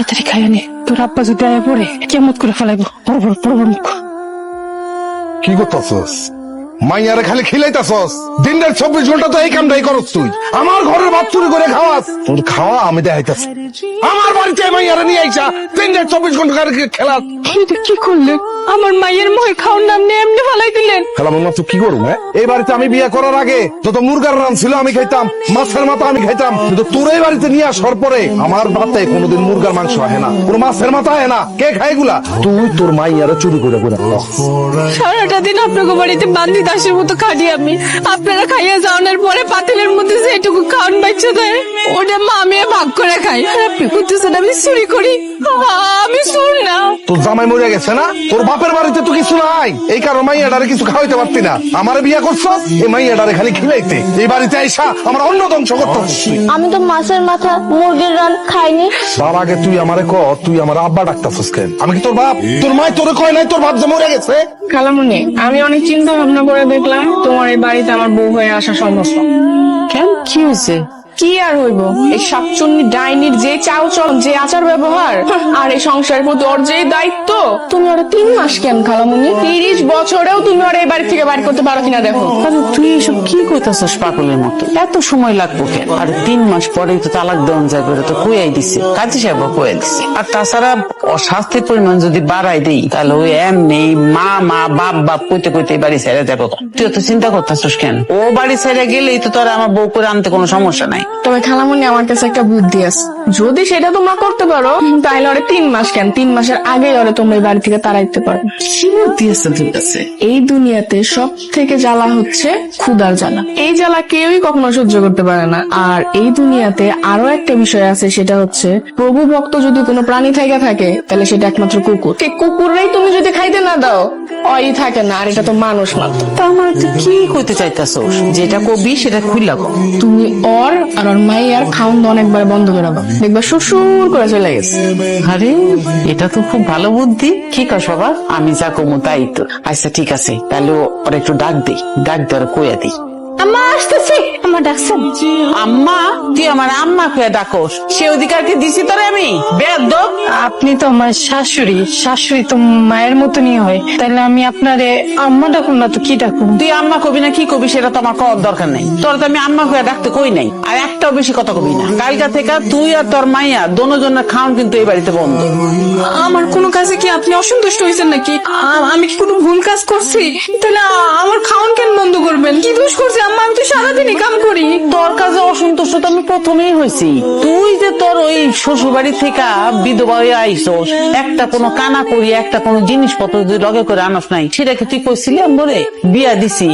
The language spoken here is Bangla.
তাড়াতাড়ি খাই নে। তোর আব্বা যদি আয়া পড়ে কেমন করে ফেলাইবো? বড় বড় বড় মুখ। কি মাইয়ারে খালি খিলাইতাছস? দিনের চব্বিশ ঘণ্টা তো এই কামটাই তুই। আমার ঘরের ভাত চুরি করে খাওয়াস। তোর খাওয়া আমি দেখাইতাছি। আমার বাড়িতে মাইয়ারে নিয়ে আইসা, দিনের চব্বিশ ঘণ্টা খেলাস। এটা কি আমার মায়ের মুখে খাওয়ার নাম নিয়ে এমনি ফেলাই দিলেন। খেলা মনে তুই কি করব হ্যাঁ? এই বাড়িতে আমি বিয়ে করার আগে যত মুরগার রান ছিল আমি খাইতাম মাছের মাথা আমি খাইতাম কিন্তু তোর এই বাড়িতে নিয়ে আসার পরে আমার কোনোদিন মুরগার মাংস আহে না কোনো মাছের মাথা আহে না। কে খায় এগুলা? তুই তোর মাইয়ারে চুরি করে করে সারাটা দিন আপনাকে বাড়িতে বান্দি দাসের মতো খাটি আমি। আপনারা খাইয়া যাওয়ার পরে পাতিলের মধ্যে যেটুকু খাওয়ান বাচ্চা দেয় ওটা মা আমি ভাগ করে খাই। আর আপনি করতেছেন আমি চুরি করি? আমি না। তোর জামাই মরে গেছে না? তোর বাপের বাড়িতে তো কিছু নাই। এই কারণে মাইয়াডারে কিছু খাওয়াইতে পারতি না। আমার বিয়ে করছ? এই মাইয়াডারে খালি খিলাইতে। এই বাড়িতে আইসা আমার অন্য ধ্বংস তুই। আমি তো মাছের মাথা মুরগির রান খাইনি। তার আগে তুই আমারে ক? তুই আমার আব্বা ডাকতাছিস কেন? আমি কি তোর বাপ? তোর মায় তোরে কয় নাই? তোর বাপ যে মরে গেছে? খালামুনি আমি অনেক চিন্তা ভাবনা করে দেখলাম তোমার এই বাড়িতে আমার বউ হয়ে আসা সমস্যা কেন? কি হয়েছে? কি আর হইব? এই সাপচুন্নি ডাইনির যে চাও চল যে আচার ব্যবহার, আর এই সংসারের প্রতি ওর যে দায়িত্ব, তুমি ওরা তিন মাস কেন খালামুনি তিরিশ বছরেও তুমি ওরা এই বাড়ি থেকে বাড়ি করতে পারো কিনা দেখো। আরে তুই এসব কি কইতাছস পাগলের মতো? এত সময় লাগবো কেন? আর তিন মাস পরেই তো তালাক দেওয়া করে তো কুয়াই দিছে। কাজে সাহেব কইয়া দিছে। আর তাছাড়া শাস্তির পরিমাণ যদি বাড়াই দেই তাহলে ওই এমনি মা মা বাপ বাপ কইতে কইতে এই বাড়ি ছেড়ে যাব। তুই তো চিন্তা করতেছস কেন? ও বাড়ি ছেড়ে গেলেই তো তোর আমার বউ করে আনতে কোনো সমস্যা নাই। তবে খালামুনি আমার কাছে একটা বুদ্ধি আছে। যদি সেটা তোমরা করতে পারো তাহলে ওরে তিন মাস কেন? তিন মাসের আগেই ওরে তোমরা এই বাড়ি থেকে তাড়াইতে পারো। কি বুদ্ধি আছে তোর কাছে? এই দুনিয়াতে সব থেকে জ্বালা হচ্ছে ক্ষুদার জ্বালা। এই জ্বালা কেউই কখনো সহ্য করতে পারে না। আর এই দুনিয়াতে আরও একটা বিষয় আছে সেটা হচ্ছে প্রভু ভক্ত যদি কোনো প্রাণী থেকে থাকে তাহলে সেটা একমাত্র কুকুর। এই কুকুররাই তুমি যদি খাইতে না দাও অই থাকে না আর এটা তো মানুষ মাত্র। তার মানে তুই কি কইতে চাইতাছস যেটা কবি সেটা খুললা তুমি ওর আর ওর মাইয়ার খাউন দাওন একবার বন্ধ করে দাও। দেখবা শ্বশুর করে চলে গেছে। আরে এটা তো খুব ভালো বুদ্ধি। কি কর বাবা? আমি যা কমু তাই তো। আচ্ছা ঠিক আছে। তাহলে ওর একটু ডাক দে। ডাক দে ওর কইয়া দি। আম্মা আসতেছি। আমার ডাকছেন? আম্মা তুই আমার আম্মা কইয়া ডাকোস। সে অধিকার কি দিছি তোরে আমি। বেদ আপনি তো আমার শাশুড়ি। শাশুড়ি তো মায়ের মতনই হয়। তাহলে আমি আপনারে আম্মা ডাকুন না তো কি ডাকুন? তুই আম্মা কবি না কি কবি সেটা তো আমার কওয়ার দরকার নাই। তোর তো আমি আম্মা কইয়া ডাকতে কই নাই। আর একটাও বেশি কথা কবি না। কালকা থেকে তুই আর তোর মাইয়া দোনো দোনোজনের খাওন কিন্তু এই বাড়িতে বন্ধ। আমার কোনো কাজে কি আপনি অসন্তুষ্ট হয়েছেন নাকি? আমি কি কোনো ভুল কাজ করছি? তাহলে আমার খাওন কেন বন্ধ করবেন? কি দোষ করছি আম্মা? আমি তো সারাদিনই কাম করি। তোর কাছে অসন্তুষ্ট তো আমি প্রথমেই হয়েছি। তুই যে তোর ওই শ্বশুর বাড়ি থেকে বিধবা হয়ে আইসোস, একটা কোনো কানা করি, একটা কোনো জিনিসপত্র যদি লগে করে আনস নাই, সেটাকে তুই কইছিলি আমি বলে বিয়া দিছি।